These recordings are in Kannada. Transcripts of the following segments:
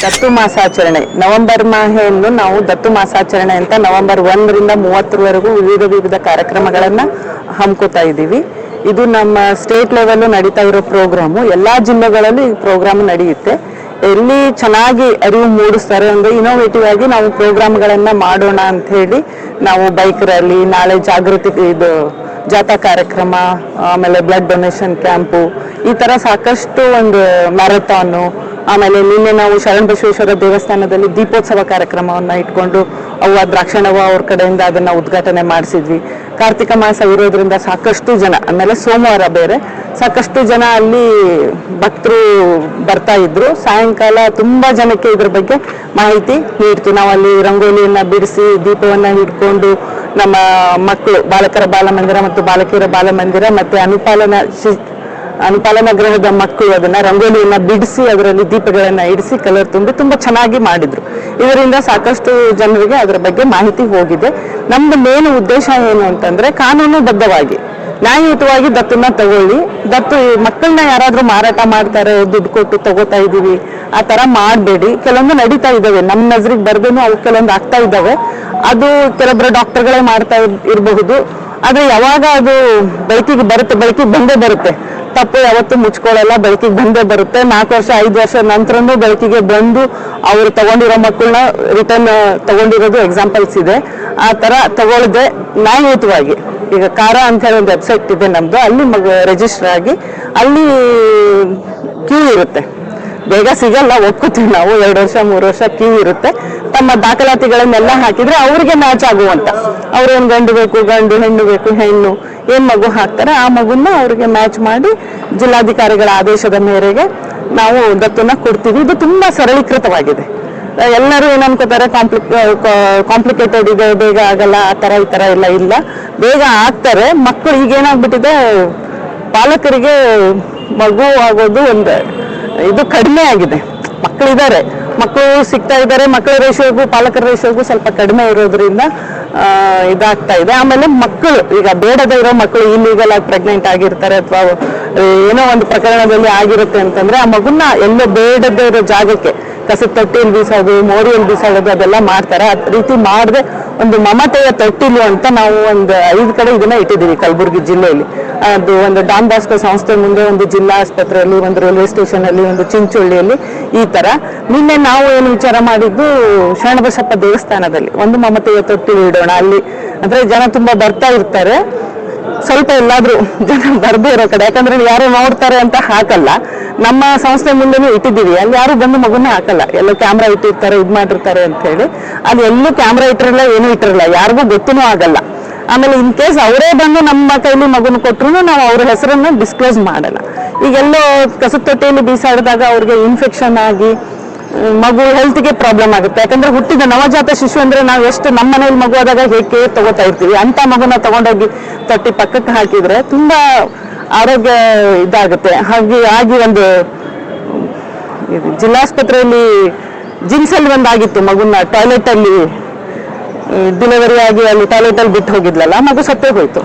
ದತ್ತು ಮಾಸಾಚರಣೆ. ನವೆಂಬರ್ ಮಾಹೆಯನ್ನು ನಾವು ದತ್ತು ಮಾಸಾಚರಣೆ ಅಂತ ನವೆಂಬರ್ ಒಂದರಿಂದ ಮೂವತ್ತರವರೆಗೂ ವಿವಿಧ ವಿವಿಧ ಕಾರ್ಯಕ್ರಮಗಳನ್ನು ಹಮ್ಕೋತಾ ಇದ್ದೀವಿ. ಇದು ನಮ್ಮ ಸ್ಟೇಟ್ ಲೆವೆಲ್ ನಡೀತಾ ಇರೋ ಪ್ರೋಗ್ರಾಮು ಎಲ್ಲ ಜಿಲ್ಲೆಗಳಲ್ಲೂ ಈ ಪ್ರೋಗ್ರಾಮ್ ನಡೆಯುತ್ತೆ. ಎಲ್ಲಿ ಚೆನ್ನಾಗಿ ಅರಿವು ಮೂಡಿಸ್ತಾರೆ ಅಂದ್ರೆ ಇನೋವೇಟಿವ್ ಆಗಿ ನಾವು ಪ್ರೋಗ್ರಾಮ್ಗಳನ್ನು ಮಾಡೋಣ ಅಂತ ಹೇಳಿ ನಾವು ಬೈಕ್ ರ್ಯಾಲಿ ನಾಳೆ ಜಾಗೃತಿ ಇದು ಜಾಥಾ ಕಾರ್ಯಕ್ರಮ, ಆಮೇಲೆ ಬ್ಲಡ್ ಡೊನೇಷನ್ ಕ್ಯಾಂಪು ಈ ತರ ಸಾಕಷ್ಟು ಒಂದು ಮ್ಯಾರಥಾನು ಆಮೇಲೆ ನಿನ್ನೆ ನಾವು ಶರಣ ಬಸವೇಶ್ವರ ದೇವಸ್ಥಾನದಲ್ಲಿ ದೀಪೋತ್ಸವ ಕಾರ್ಯಕ್ರಮವನ್ನು ಇಟ್ಕೊಂಡು ಅವ್ವ ದ್ರಾಕ್ಷಣವ ಅವ್ರ ಕಡೆಯಿಂದ ಅದನ್ನ ಉದ್ಘಾಟನೆ ಮಾಡಿಸಿದ್ವಿ. ಕಾರ್ತಿಕ ಮಾಸ ಇರೋದ್ರಿಂದ ಸಾಕಷ್ಟು ಜನ, ಆಮೇಲೆ ಸೋಮವಾರ ಬೇರೆ, ಸಾಕಷ್ಟು ಜನ ಅಲ್ಲಿ ಭಕ್ತರು ಬರ್ತಾ ಇದ್ರು. ಸಾಯಂಕಾಲ ತುಂಬಾ ಜನಕ್ಕೆ ಇದ್ರ ಬಗ್ಗೆ ಮಾಹಿತಿ ನೀಡ್ತು. ನಾವು ಅಲ್ಲಿ ರಂಗೋಲಿಯನ್ನ ಬಿಡಿಸಿ ದೀಪವನ್ನ ಹಿಡ್ಕೊಂಡು ನಮ್ಮ ಮಕ್ಕಳು, ಬಾಲಕರ ಬಾಲಮಂದಿರ ಮತ್ತು ಬಾಲಕಿಯರ ಬಾಲಮಂದಿರ ಮತ್ತೆ ಅನುಪಾಲನಾ ಶಿ- ಗ್ರಹದ ಗೃಹದ ಮಕ್ಕಳು ಅದನ್ನ ರಂಗೋಲಿಯನ್ನ ಬಿಡಿಸಿ ಅದರಲ್ಲಿ ದೀಪಗಳನ್ನ ಇಡಿಸಿ ಕಲರ್ ತುಂಬಿ ತುಂಬಾ ಚೆನ್ನಾಗಿ ಮಾಡಿದ್ರು. ಇದರಿಂದ ಸಾಕಷ್ಟು ಜನರಿಗೆ ಅದರ ಬಗ್ಗೆ ಮಾಹಿತಿ ಹೋಗಿದೆ. ನಮ್ದು ಮೇನ್ ಉದ್ದೇಶ ಏನು ಅಂತಂದ್ರೆ ಕಾನೂನುಬದ್ಧವಾಗಿ ನ್ಯಾಯಯುತವಾಗಿ ದತ್ತನ್ನ ತಗೊಳ್ಳಿ. ದತ್ತು ಮಕ್ಕಳನ್ನ ಯಾರಾದ್ರೂ ಮಾರಾಟ ಮಾಡ್ತಾರೆ, ದುಡ್ಡು ಕೊಟ್ಟು ತಗೋತಾ ಇದೀವಿ ಆ ತರ ಮಾಡಬೇಡಿ. ಕೆಲವೊಂದು ನಡೀತಾ ಇದ್ದಾವೆ. ನಮ್ಮ ನಜರಿಗೆ ಬರ್ದೇನು ಅವು ಕೆಲವೊಂದು ಆಗ್ತಾ ಇದ್ದಾವೆ. ಅದು ಕೆಲವೊಬ್ಬರು ಡಾಕ್ಟರ್ಗಳೇ ಮಾಡ್ತಾ ಇರ್- ಇರಬಹುದು. ಆದ್ರೆ ಯಾವಾಗ ಅದು ಬೈಕಿಗೆ ಬರುತ್ತೆ, ಬೈಕಿಗೆ ಬಂದೇ ಬರುತ್ತೆ. ತಪ್ಪು ಯಾವತ್ತೂ ಮುಚ್ಕೊಳ್ಳಲ್ಲ, ಬೆಳಕಿಗೆ ಬಂದೇ ಬರುತ್ತೆ. ನಾಲ್ಕು ವರ್ಷ, ಐದು ವರ್ಷ ನಂತರನೂ ಬೆಳಕಿಗೆ ಬಂದು ಅವರು ತಗೊಂಡಿರೋ ಮಕ್ಕಳನ್ನ ರಿಟರ್ನ್ ತಗೊಂಡಿರೋದು ಎಕ್ಸಾಂಪಲ್ಸ್ ಇದೆ. ಆ ತರ ತಗೊಳ್ಳದೆ ನ್ಯಾಯಯುತವಾಗಿ. ಈಗ ಕಾರ ಅಂತ ಹೇಳಿ ಒಂದು ವೆಬ್ಸೈಟ್ ಇದೆ ನಮ್ದು. ಅಲ್ಲಿ ಮಗ ರಿಜಿಸ್ಟರ್ ಆಗಿ, ಅಲ್ಲಿ ಕ್ಯೂ ಇರುತ್ತೆ. ಬೇಗ ಸಿಗಲ್ಲ, ಒಪ್ಕೋತೀವಿ ನಾವು. ಎರಡು ವರ್ಷ, ಮೂರು ವರ್ಷ ಕ್ಯೂ ಇರುತ್ತೆ. ತಮ್ಮ ದಾಖಲಾತಿಗಳನ್ನೆಲ್ಲ ಹಾಕಿದ್ರೆ ಅವ್ರಿಗೆ ಮ್ಯಾಚ್ ಆಗುವಂತ. ಅವ್ರೇನು ಗಂಡು ಬೇಕು, ಗಂಡು ಹೆಣ್ಣು ಬೇಕು, ಹೆಣ್ಣು. ಏನ್ ಮಗು ಹಾಕ್ತಾರೆ ಆ ಮಗುನ ಅವ್ರಿಗೆ ಮ್ಯಾಚ್ ಮಾಡಿ ಜಿಲ್ಲಾಧಿಕಾರಿಗಳ ಆದೇಶದ ಮೇರೆಗೆ ನಾವು ದತ್ತನ್ನ ಕೊಡ್ತೀವಿ. ಇದು ತುಂಬಾ ಸರಳೀಕೃತವಾಗಿದೆ. ಎಲ್ಲರೂ ಏನ್ ಅನ್ಕೋತಾರೆ? ಕಾಂಪ್ಲಿಕ್ ಕಾಂಪ್ಲಿಕೇಟೆಡ್ ಇದೆ, ಬೇಗ ಆಗಲ್ಲ, ಆ ತರ ಈ ತರ ಎಲ್ಲ ಇಲ್ಲ. ಬೇಗ ಆಗ್ತಾರೆ. ಮಕ್ಕಳು ಈಗ ಏನಾಗ್ಬಿಟ್ಟಿದೆ? ಪಾಲಕರಿಗೆ ಮಗು ಆಗೋದು ಒಂದು ಇದು ಕಡಿಮೆ ಆಗಿದೆ. ಮಕ್ಕಳಿದ್ದಾರೆ ಮಕ್ಕಳು ಸಿಗ್ತಾ ಇದ್ದಾರೆ ಮಕ್ಕಳ ರೇಷಿಯೋಗೂ ಪಾಲಕರ ರೇಷಿಯೋಗೂ ಸ್ವಲ್ಪ ಕಡಿಮೆ ಇರೋದ್ರಿಂದ ಇದಾಗ್ತಾ ಇದೆ. ಆಮೇಲೆ ಮಕ್ಕಳು, ಈಗ ಬೇಡದೇ ಇರೋ ಮಕ್ಕಳು ಇಲ್ಲಿಗಲ್ ಆಗಿ ಪ್ರೆಗ್ನೆಂಟ್ ಆಗಿರ್ತಾರೆ ಅಥವಾ ಏನೋ ಒಂದು ಪ್ರಕರಣದಲ್ಲಿ ಆಗಿರುತ್ತೆ ಅಂತಂದ್ರೆ, ಆ ಮಗುನ ಎಲ್ಲೋ ಬೇಡದೇ ಇರೋ ಜಾಗಕ್ಕೆ, ಕಸದ ತೊಟ್ಟಿಯಲ್ಲಿ ಬೀಸೋದು, ಮೋರಿಯಲ್ಲಿ ಬೀಸೋದು ಅದೆಲ್ಲ ಮಾಡ್ತಾರೆ. ಆ ರೀತಿ ಮಾಡದೆ ಒಂದು ಮಮತೆಯ ತೊಟ್ಟಿಲು ಅಂತ ನಾವು ಒಂದು ಐದು ಕಡೆ ಇದನ್ನ ಇಟ್ಟಿದ್ದೀವಿ ಕಲಬುರಗಿ ಜಿಲ್ಲೆಯಲ್ಲಿ. ಅದು ಒಂದು ಡಾನ್ ಬಾಸ್ಕೋ ಸಂಸ್ಥೆ ಮುಂದೆ ಒಂದು ಜಿಲ್ಲಾ ಆಸ್ಪತ್ರೆಯಲ್ಲಿ, ಒಂದು ರೈಲ್ವೆ ಸ್ಟೇಷನ್ ಅಲ್ಲಿ ಒಂದು ಚಿಂಚೋಳಿಯಲ್ಲಿ ಈ ತರ. ನಿನ್ನೆ ನಾವು ಏನು ವಿಚಾರ ಮಾಡಿದ್ದು, ಶರಣಬಸಪ್ಪ ದೇವಸ್ಥಾನದಲ್ಲಿ ಒಂದು ಮಮತೆಯ ತೊಟ್ಟಿಲು ಇಡೋಣ. ಅಲ್ಲಿ ಅಂದ್ರೆ ಜನ ತುಂಬಾ ಬರ್ತಾ ಇರ್ತಾರೆ. ಸ್ವಲ್ಪ ಎಲ್ಲಾದ್ರೂ ಜನ ಬರ್ದೇ ಇರೋ ಕಡೆ, ಯಾಕಂದ್ರೆ ಯಾರು ನೋಡ್ತಾರೆ ಅಂತ ಹಾಕಲ್ಲ. ನಮ್ಮ ಸಂಸ್ಥೆ ಮುಂದೆನೂ ಇಟ್ಟಿದ್ದೀವಿ. ಅಲ್ಲಿ ಯಾರು ಬಂದು ಮಗುನ ಹಾಕಲ್ಲ. ಎಲ್ಲ ಕ್ಯಾಮ್ರಾ ಇಟ್ಟಿರ್ತಾರೆ, ಇದು ಮಾಡಿರ್ತಾರೆ ಅಂತ ಹೇಳಿ. ಅಲ್ಲಿ ಎಲ್ಲೂ ಕ್ಯಾಮ್ರಾ ಇಟ್ಟಿರಲ್ಲ, ಏನೂ ಇಟ್ಟಿರಲ್ಲ. ಯಾರಿಗೂ ಗೊತ್ತೂ ಆಗಲ್ಲ. ಆಮೇಲೆ ಇನ್ ಕೇಸ್ ಅವರೇ ಬಂದು ನಮ್ಮ ಕೈಲಿ ಮಗುನ ಕೊಟ್ರು ನಾವು ಅವ್ರ ಹೆಸರನ್ನು ಡಿಸ್ಕ್ಲೋಸ್ ಮಾಡಲ್ಲ. ಈಗೆಲ್ಲೋ ಕಸದ ತೊಟ್ಟಿಯಲ್ಲಿ ಬೀಸಾಡಿದಾಗ ಅವ್ರಿಗೆ ಇನ್ಫೆಕ್ಷನ್ ಆಗಿ ಮಗು ಹೆಲ್ತ್ಗೆ ಪ್ರಾಬ್ಲಮ್ ಆಗುತ್ತೆ. ಯಾಕಂದ್ರೆ ಹುಟ್ಟಿದ ನವಜಾತ ಶಿಶು ಅಂದ್ರೆ ನಾವು ಎಷ್ಟು ನಮ್ಮ ಮನೇಲಿ ಮಗು ಆದಾಗ ಹೇಗೆ ತಗೋತಾ ಇರ್ತೀವಿ? ಅಂತ ಮಗುನ ತಗೊಂಡೋಗಿ ತಟ್ಟಿ ಪಕ್ಕಕ್ಕೆ ಹಾಕಿದ್ರೆ ತುಂಬಾ ಆರೋಗ್ಯ ಇದಾಗುತ್ತೆ. ಹಾಗೆ ಆಗಿ ಒಂದು ಜಿಲ್ಲಾಸ್ಪತ್ರೆಯಲ್ಲಿ ಜಿನ್ಸಲ್ಲಿ ಅಲ್ಲಿ ಆಗಿತ್ತು ಮಗುನ ಟಾಯ್ಲೆಟ್ ಅಲ್ಲಿ ಡಿಲಿವರಿ ಆಗಿ ಅಲ್ಲಿ ಟಾಯ್ಲೆಟ್ ಅಲ್ಲಿ ಬಿಟ್ಟು ಹೋಗಿದ್ಲಲ್ಲ, ಮಗು ಸತ್ತೆ ಹೋಯ್ತು.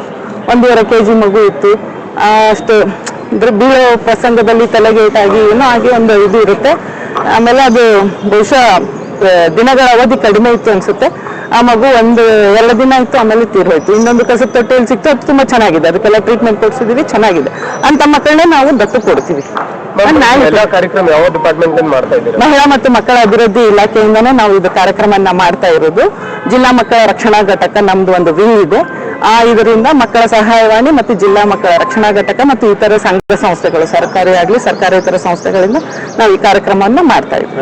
ಒಂದೂವರೆ ಕೆ ಜಿ ಮಗು ಇತ್ತು. ಅಷ್ಟು ಅಂದ್ರೆ ಬೀಳೋ ಪ್ರಸಂಗದಲ್ಲಿ ತಲೆಗೆ ಏಟಾಗಿ ಏನೋ ಆಗಿ ಒಂದು ಇದು ಇರುತ್ತೆ. ಆಮೇಲೆ ಅದು ಬಹುಶಃ ದಿನಗಳ ಅವಧಿ ಕಡಿಮೆ ಇತ್ತು ಅನ್ಸುತ್ತೆ. ಆ ಮಗು ಒಂದು ಎರಡು ದಿನ ಇತ್ತು ಆಮೇಲೆ ತೀರೋಯ್ತು ಇನ್ನೊಂದು ಕಸದ ತೊಟ್ಟೆಯಲ್ಲಿ ಸಿಕ್ತು ಅದು ತುಂಬಾ ಚೆನ್ನಾಗಿದೆ. ಅದಕ್ಕೆಲ್ಲ ಟ್ರೀಟ್ಮೆಂಟ್ ಕೊಡ್ಸಿದೀವಿ ಚೆನ್ನಾಗಿದೆ. ಅಂತ ಮಕ್ಕಳನ್ನ ನಾವು ದತ್ತು ಕೊಡ್ತೀವಿ. ಮಹಿಳಾ ಮತ್ತು ಮಕ್ಕಳ ಅಭಿವೃದ್ಧಿ ಇಲಾಖೆಯಿಂದಾನೇ ನಾವು ಇದು ಕಾರ್ಯಕ್ರಮನ ಮಾಡ್ತಾ ಇರೋದು. ಜಿಲ್ಲಾ ಮಕ್ಕಳ ರಕ್ಷಣಾ ಘಟಕ ನಮ್ದು ಒಂದು ವಿಂಗ್ ಇದೆ. ಆ ಇದರಿಂದ ಮಕ್ಕಳ ಸಹಾಯವಾಣಿ ಮತ್ತು ಜಿಲ್ಲಾ ಮಕ್ಕಳ ರಕ್ಷಣಾ ಘಟಕ ಮತ್ತು ಇತರ ಸಂಘ ಸಂಸ್ಥೆಗಳು ಸರ್ಕಾರಿ ಆಗಲಿ ಸರ್ಕಾರೇತರ ಸಂಸ್ಥೆಗಳಿಂದ ನಾವು ಈ ಕಾರ್ಯಕ್ರಮವನ್ನ ಮಾಡ್ತಾ ಇದ್ದೀವಿ.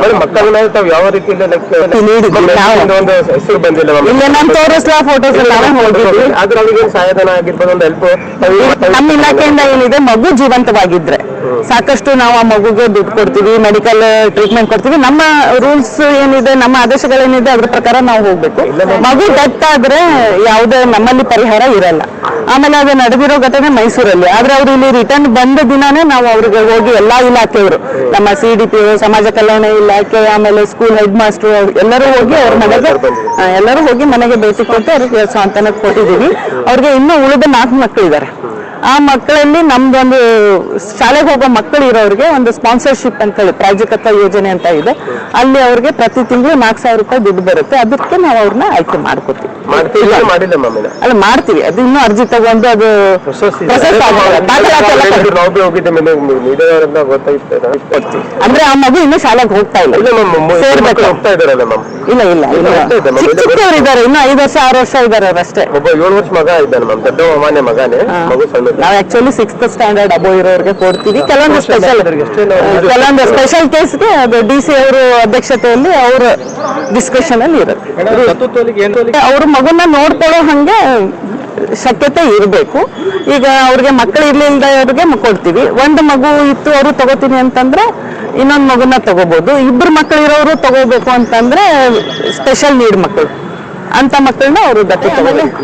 ನಾನು ತೋರಿಸ್ಲಾ ಫೋಟೋಸ್ ನಮ್ಮ ಇಲಾಖೆಯಿಂದ ಏನಿದೆ ಮಗು ಜೀವಂತವಾಗಿದ್ರೆ. ಸಾಕಷ್ಟು ನಾವು ಆ ಮಗುಗೆ ದುಡ್ಡು ಕೊಡ್ತೀವಿ ಮೆಡಿಕಲ್ ಟ್ರೀಟ್ಮೆಂಟ್ ಕೊಡ್ತೀವಿ. ನಮ್ಮ ರೂಲ್ಸ್ ಏನಿದೆ ನಮ್ಮ ಆದೇಶಗಳೇನಿದೆ ಅದ್ರ ಪ್ರಕಾರ ನಾವು ಹೋಗ್ಬೇಕು. ಮಗು ಡೆತ್ ಆದ್ರೆ ಯಾವುದೇ ನಮ್ಮಲ್ಲಿ ಪರಿಹಾರ ಇರಲ್ಲ. ಆಮೇಲೆ ಅದು ನಡೆದಿರೋ ಘಟನೆ ಮೈಸೂರಲ್ಲಿ. ಆದ್ರೆ ಅವ್ರು ಇಲ್ಲಿ ರಿಟರ್ನ್ ಬಂದ ದಿನಾನೇ ನಾವು ಅವ್ರಿಗೆ ಹೋಗಿ ಎಲ್ಲಾ ಇಲಾಖೆಯವರು, ನಮ್ಮ ಸಿ ಡಿ ಪಿ ಸಮಾಜ ಕಲ್ಯಾಣ ಇಲಾಖೆ, ಆಮೇಲೆ ಸ್ಕೂಲ್ ಹೆಡ್ ಮಾಸ್ಟರ್ ಎಲ್ಲರೂ ಹೋಗಿ ಅವ್ರ ಮನೆಗೆ ಎಲ್ಲರೂ ಹೋಗಿ ಮನೆಗೆ ಭೇಟಿ ಕೊಟ್ಟು ಅವ್ರಿಗೆ ಸಾಂತ್ವನ ಕೊಟ್ಟಿದ್ದೀವಿ. ಅವ್ರಿಗೆ ಇನ್ನೂ ಉಳಿದ ನಾಲ್ಕು ಮಕ್ಕಳಿದ್ದಾರೆ ಆ ಮಕ್ಕಳಲ್ಲಿ ನಮ್ದೊಂದು ಶಾಲೆಗೆ ಹೋಗೋ ಮಕ್ಕಳು ಇರೋರಿಗೆ ಒಂದು ಸ್ಪಾನ್ಸರ್ಶಿಪ್ ಅಂತ ಹೇಳಿ ಯೋಜನೆ ಅಂತ ಇದೆ. ಅಲ್ಲಿ ಅವ್ರಿಗೆ ಪ್ರತಿ ತಿಂಗಳು ನಾಲ್ಕು ಸಾವಿರ ರೂಪಾಯಿ ದುಡ್ಡು ಬರುತ್ತೆ. ಅದಕ್ಕೆ ನಾವು ಅವ್ರನ್ನ ಆಯ್ಕೆ ಮಾಡ್ಕೋತೀವಿ. ಅಲ್ಲ ಮಾಡ್ತೀವಿ. ಅದು ಇನ್ನೂ ಅರ್ಜಿ ತಗೊಂಡು ಅದು ಅಂದ್ರೆ ಆ ಮಗು ಇನ್ನೂ ಶಾಲೆಗೆ ಹೋಗ್ತಾ ಇಲ್ಲ. ಇಲ್ಲ ಇಲ್ಲ ಚಿಕ್ಕವ್ರು ಇದ್ದಾರೆ ಇನ್ನು ಐದು ವರ್ಷ ಆರು ವರ್ಷ ಇದ್ದಾರೆ ಅವರಷ್ಟೇ ಒಬ್ಬ ಏಳು ವರ್ಷ ಮಗ ಇದ್ದಾನೆ ಮ್ಯಾಮ್. ದೊಡ್ಡ ಮಾನ್ಯ ಮಗನೇ. ಮಗು ಸಣ್ಣ ನಾವು ಆಕ್ಚುಲಿ ಸಿಕ್ಸ್ತ್ ಸ್ಟ್ಯಾಂಡರ್ಡ್ ಅಬೋ ಇರೋರಿಗೆ ಕೊಡ್ತೀವಿ. ಕೆಲವೊಂದು ಸ್ಪೆಷಲ್ ಕೆಲವೊಂದು ಸ್ಪೆಷಲ್ ಕೇಸ್ಗೆ ಅದು ಡಿ ಸಿ ಅವರು ಅಧ್ಯಕ್ಷತೆಯಲ್ಲಿ ಅವರ ಡಿಸ್ಕಷನ್ ಅಲ್ಲಿ ಇರುತ್ತೆ ಅವ್ರ ಮಗುನ ನೋಡ್ಕೊಳ್ಳೋ ಹಂಗೆ ಶಕ್ಯತೆ ಇರಬೇಕು. ಈಗ ಅವ್ರಿಗೆ ಮಕ್ಕಳು ಇರ್ಲಿಲ್ದವ್ರಿಗೆ ಕೊಡ್ತೀವಿ. ಒಂದು ಮಗು ಇತ್ತು ಅವರು ತಗೋತೀನಿ ಅಂತಂದ್ರೆ ಇನ್ನೊಂದು ಮಗುನ ತಗೋಬಹುದು ಇಬ್ರು ಮಕ್ಕಳು ಇರೋರು ತಗೋಬೇಕು ಅಂತಂದ್ರೆ ಸ್ಪೆಷಲ್ ನೀಡ್ ಮಕ್ಕಳು ಅಂತ ಮಕ್ಕಳನ್ನ ಅವರು ದತ್ತು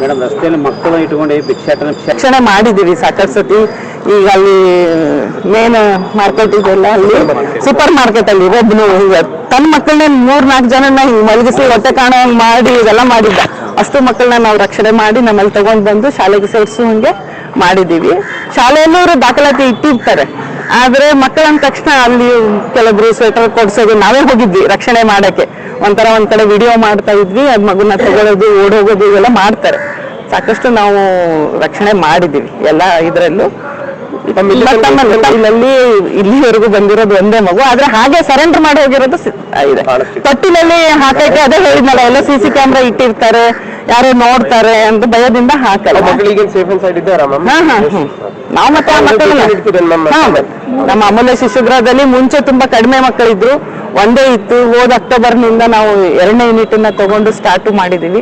ಮೇಡಮ್ ರಸ್ತೆಯಲ್ಲಿ ಇಟ್ಕೊಂಡು ಭಿಕ್ಷಾಟನೆ ಶಿಕ್ಷಣ ಮಾಡಿದ್ದೀವಿ ಸಾಕಷ್ಟು ಸತಿ. ಈಗ ಅಲ್ಲಿ ಮೇನ್ ಮಾರ್ಕೆಟ್ ಇದೆಲ್ಲ ಅಲ್ಲಿ ಸೂಪರ್ ಮಾರ್ಕೆಟ್ ಅಲ್ಲಿ ಒಬ್ನು ಈಗ. ತನ್ನ ಮಕ್ಕಳನ್ನ ಮೂರ್ ನಾಲ್ಕು ಜನನ ಮಲಗಿಸಿ ಹೊಟ್ಟೆ ಕಾಣೋ ಮಾಡಿ ಇದೆಲ್ಲ ಮಾಡಿದ್ದ. ಅಷ್ಟು ಮಕ್ಕಳನ್ನ ನಾವು ರಕ್ಷಣೆ ಮಾಡಿ ನಮ್ಮಲ್ಲಿ ತಗೊಂಡ್ ಬಂದು ಶಾಲೆಗೆ ಸೇರಿಸುವಂಗೆ ಮಾಡಿದೀವಿ ಶಾಲೆಯಲ್ಲೂ ಅವರು ದಾಖಲಾತಿ ಇಟ್ಟಿರ್ತಾರೆ. ಆದ್ರೆ ಮಕ್ಕಳ ಅಂದ ತಕ್ಷಣ ಅಲ್ಲಿ ಕೆಲವೊಬ್ರು ಸ್ವೆಟರ್ ಕೊಡ್ಸೋದು ನಾವೇ ಹೋಗಿದ್ವಿ ರಕ್ಷಣೆ ಮಾಡಕ್ಕೆ. ಒಂಥರ ಒಂದ್ ಕಡೆ ವಿಡಿಯೋ ಮಾಡ್ತಾ ಇದ್ವಿ, ಅದ್ ಮಗುನ ತಗೊಳ್ಳೋದು ಓಡೋಗೋದು ಇವೆಲ್ಲ ಮಾಡ್ತಾರೆ. ಸಾಕಷ್ಟು ನಾವು ರಕ್ಷಣೆ ಮಾಡಿದೀವಿ ಎಲ್ಲ ಇದರಲ್ಲೂ. ಇಲ್ಲಿ ಇಲ್ಲಿವರೆಗೂ ಬಂದಿರೋದು ಒಂದೇ ಮಗು. ಆದ್ರೆ ಹಾಗೆ ಸರೆಂಡರ್ ಮಾಡಿ ಹೋಗಿರೋದು ಇದೆ. ತೊಟ್ಟಿನಲ್ಲಿ ಹಾಕಕ್ಕೆ ಅದೇ ಹೇಳಿದ್ನಲ್ಲ ಎಲ್ಲ ಸಿ ಸಿ ಕ್ಯಾಮ್ರಾ ಇಟ್ಟಿರ್ತಾರೆ ಯಾರೋ ನೋಡ್ತಾರೆ ಅಂತ ಭಯದಿಂದ ಹಾಕಲ್ಲ. ನಾವು ಮತ್ತೆ ನಮ್ಮ ಅಮೂಲ್ಯ ಶಿಶುಗೃಹದಲ್ಲಿ ಮುಂಚೆ ತುಂಬಾ ಕಡಿಮೆ ಮಕ್ಕಳಿದ್ರು. ಒಂದೇ ಇತ್ತು. ಹೋದ ಅಕ್ಟೋಬರ್ನಿಂದ ನಾವು ಎರಡನೇ ಯೂನಿಟ್ ಅನ್ನ ತಗೊಂಡು ಸ್ಟಾರ್ಟ್ ಮಾಡಿದೀವಿ.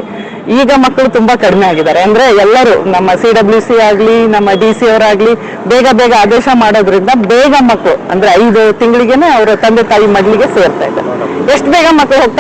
ಈಗ ಮಕ್ಕಳು ತುಂಬಾ ಕಡಿಮೆ ಆಗಿದ್ದಾರೆ. ಅಂದ್ರೆ ಎಲ್ಲರೂ ನಮ್ಮ ಸಿ ಡಬ್ಲ್ಯೂ ಸಿ ಆಗ್ಲಿ, ನಮ್ಮ ಡಿ ಸಿ ಅವರಾಗ್ಲಿ ಬೇಗ ಬೇಗ ಆದೇಶ ಮಾಡೋದ್ರಿಂದ ಬೇಗ ಮಕ್ಕಳು, ಅಂದ್ರೆ ಐದು ತಿಂಗಳಿಗೆನೆ ಅವರ ತಂದೆ ತಾಯಿ ಮಡ್ಲಿಗೆ ಸೇರ್ತಾ ಇದ್ದಾರೆ. ಎಷ್ಟು ಬೇಗ ಮಕ್ಕಳು ಹೋಗ್ತಾರೆ?